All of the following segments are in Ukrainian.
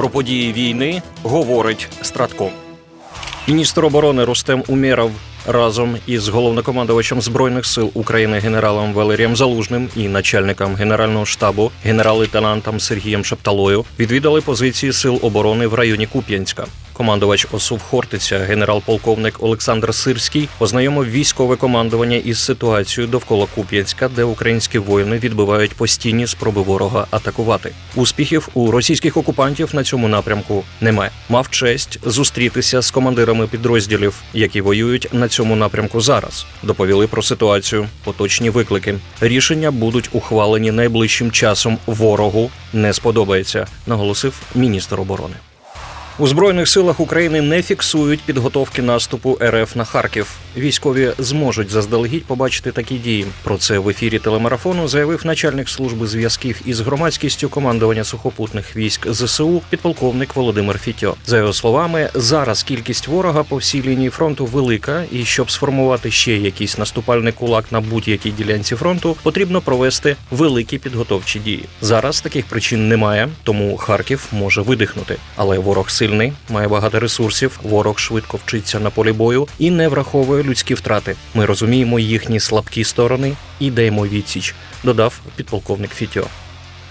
Про події війни говорить Стратком. Міністр оборони Рустем Умєров разом із головнокомандувачем збройних сил України генералом Валерієм Залужним і начальником генерального штабу генерал-лейтенантом Сергієм Шепталою відвідали позиції сил оборони в районі Куп'янська. Командувач ОСУВ Хортиця, генерал-полковник Олександр Сирський, ознайомив військове командування із ситуацією довкола Куп'янська, де українські воїни відбивають постійні спроби ворога атакувати. Успіхів у російських окупантів на цьому напрямку немає. Мав честь зустрітися з командирами підрозділів, які воюють на цьому напрямку зараз. Доповіли про ситуацію, поточні виклики. Рішення будуть ухвалені найближчим часом. Ворогу не сподобається, наголосив міністр оборони. У збройних силах України не фіксують підготовки наступу РФ на Харків. Військові зможуть заздалегідь побачити такі дії. Про це в ефірі телемарафону заявив начальник служби зв'язків із громадськістю командування сухопутних військ ЗСУ підполковник Володимир Фітьо. За його словами, зараз кількість ворога по всій лінії фронту велика, і щоб сформувати ще якийсь наступальний кулак на будь-якій ділянці фронту, потрібно провести великі підготовчі дії. Зараз таких причин немає, тому Харків може видихнути. Але ворог сильний, має багато ресурсів. Ворог швидко вчиться на полі бою і не враховує людські втрати. Ми розуміємо їхні слабкі сторони і даємо відсіч, додав підполковник Фітьо.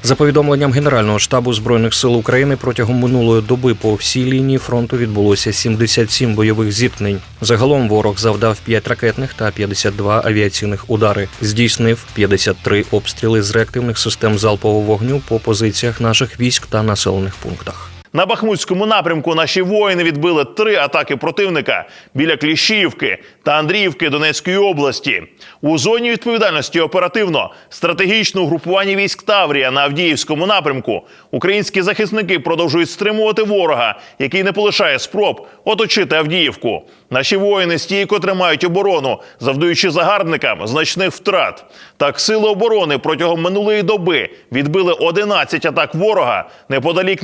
За повідомленням Генерального штабу збройних сил України протягом минулої доби по всій лінії фронту відбулося 77 бойових зіткнень. Загалом ворог завдав 5 ракетних та 52 авіаційних удари, здійснив 53 обстріли з реактивних систем залпового вогню по позиціях наших військ та населених пунктах. На Бахмутському напрямку наші воїни відбили три атаки противника біля Кліщіївки та Андріївки Донецької області. У зоні відповідальності оперативно стратегічне угрупування військ Таврія на Авдіївському напрямку. Українські захисники продовжують стримувати ворога, який не полишає спроб оточити Авдіївку. Наші воїни стійко тримають оборону, завдаючи загарбникам значних втрат. Так, сили оборони протягом минулої доби відбили 11 атак ворога неподалік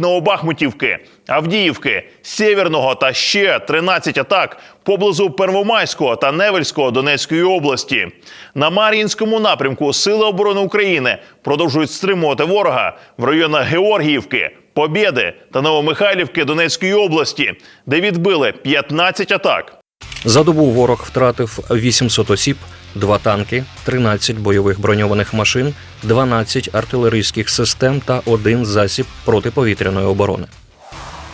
Новобахмутівки, Авдіївки, Сєвєрного та ще 13 атак поблизу Первомайського та Невельського Донецької області. На Мар'їнському напрямку Сили оборони України продовжують стримувати ворога в районах Георгіївки. Побєди та Новомихайлівки Донецької області, де відбили 15 атак. За добу ворог втратив 800 осіб, 2 танки, 13 бойових броньованих машин, 12 артилерійських систем та один засіб протиповітряної оборони.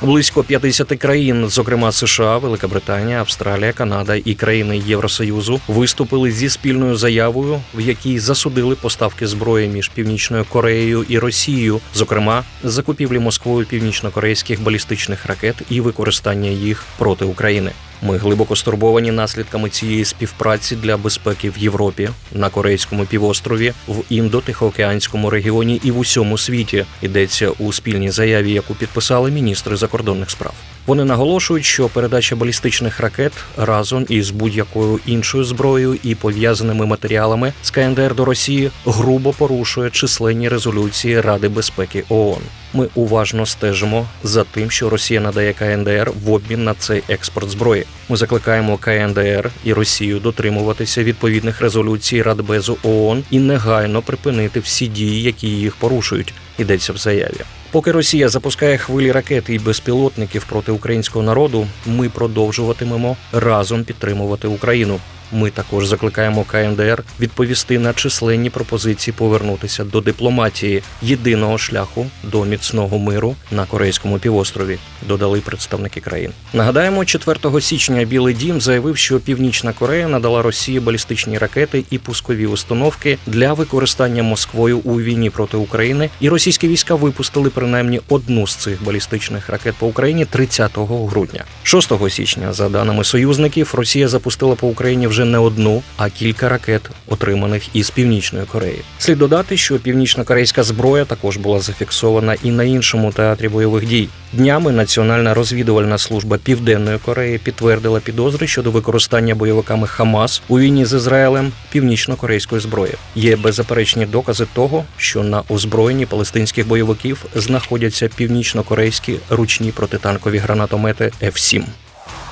Близько 50 країн, зокрема США, Велика Британія, Австралія, Канада і країни Євросоюзу, виступили зі спільною заявою, в якій засудили поставки зброї між Північною Кореєю і Росією, зокрема закупівлі Москвою північно-корейських балістичних ракет і використання їх проти України. Ми глибоко стурбовані наслідками цієї співпраці для безпеки в Європі, на Корейському півострові, в індо-тихоокеанському регіоні і в усьому світі. Йдеться у спільній заяві, яку підписали міністри закордонних справ. Вони наголошують, що передача балістичних ракет разом із будь-якою іншою зброєю і пов'язаними матеріалами з КНДР до Росії грубо порушує численні резолюції Ради безпеки ООН. Ми уважно стежимо за тим, що Росія надає КНДР в обмін на цей експорт зброї. Ми закликаємо КНДР і Росію дотримуватися відповідних резолюцій Радбезу ООН і негайно припинити всі дії, які їх порушують. Йдеться в заяві. Поки Росія запускає хвилі ракет і безпілотників проти українського народу, ми продовжуватимемо разом підтримувати Україну. Ми також закликаємо КНДР відповісти на численні пропозиції повернутися до дипломатії єдиного шляху до міцного миру на корейському півострові. Додали представники країн. Нагадаємо, 4 січня Білий Дім заявив, що Північна Корея надала Росії балістичні ракети і пускові установки для використання Москвою у війні проти України. І російські війська випустили принаймні одну з цих балістичних ракет по Україні 30 грудня. 6 січня, за даними союзників, Росія запустила по Україні вже не одну, а кілька ракет, отриманих із Північної Кореї. Слід додати, що північно-корейська зброя також була зафіксована і на іншому театрі бойових дій. Днями Національна розвідувальна служба Південної Кореї підтвердила підозри щодо використання бойовиками Хамас у війні з Ізраїлем північно-корейської зброї. Є беззаперечні докази того, що на озброєнні палестинських бойовиків знаходяться північно-корейські ручні протитанкові гранатомети F-7.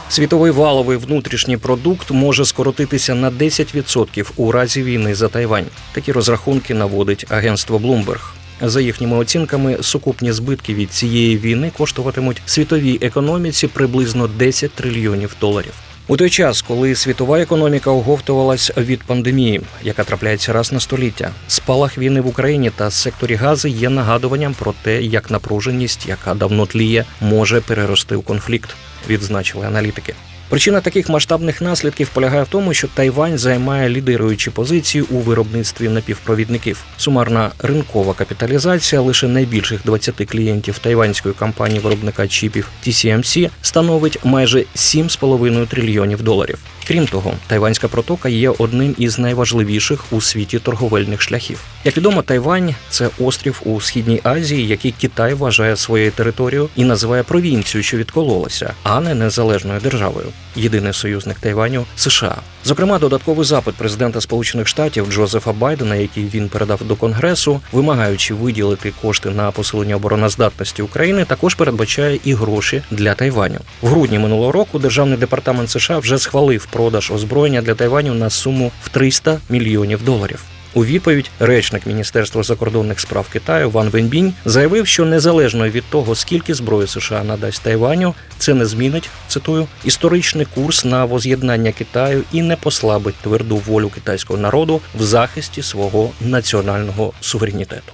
Світовий валовий внутрішній продукт може скоротитися на 10% у разі війни за Тайвань. Такі розрахунки наводить агентство Bloomberg. За їхніми оцінками, сукупні збитки від цієї війни коштуватимуть світовій економіці приблизно 10 трильйонів доларів. У той час, коли світова економіка оговтувалась від пандемії, яка трапляється раз на століття, спалах війни в Україні та секторі гази є нагадуванням про те, як напруженість, яка давно тліє, може перерости у конфлікт, відзначили аналітики. Причина таких масштабних наслідків полягає в тому, що Тайвань займає лідируючі позиції у виробництві напівпровідників. Сумарна ринкова капіталізація лише найбільших 20 клієнтів тайванської компанії виробника чіпів TSMC становить майже 7,5 трильйонів доларів. Крім того, тайванська протока є одним із найважливіших у світі торговельних шляхів. Як відомо, Тайвань це острів у східній Азії, який Китай вважає своєю територією і називає провінцією, що відкололася, а не незалежною державою. Єдиний союзник Тайваню США. Зокрема, додатковий запит президента Сполучених Штатів Джозефа Байдена, який він передав до Конгресу, вимагаючи виділити кошти на посилення обороноздатності України, також передбачає і гроші для Тайваню. В грудні минулого року державний департамент США вже схвалив продаж озброєння для Тайваню на суму в 300 мільйонів доларів. У відповідь речник Міністерства закордонних справ Китаю Ван Венбінь заявив, що незалежно від того, скільки зброї США надасть Тайваню, це не змінить цитую історичний курс на воз'єднання Китаю і не послабить тверду волю китайського народу в захисті свого національного суверенітету.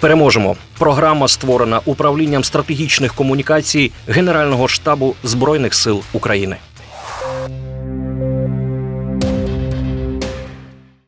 Переможемо. Програма створена управлінням стратегічних комунікацій Генерального штабу Збройних сил України.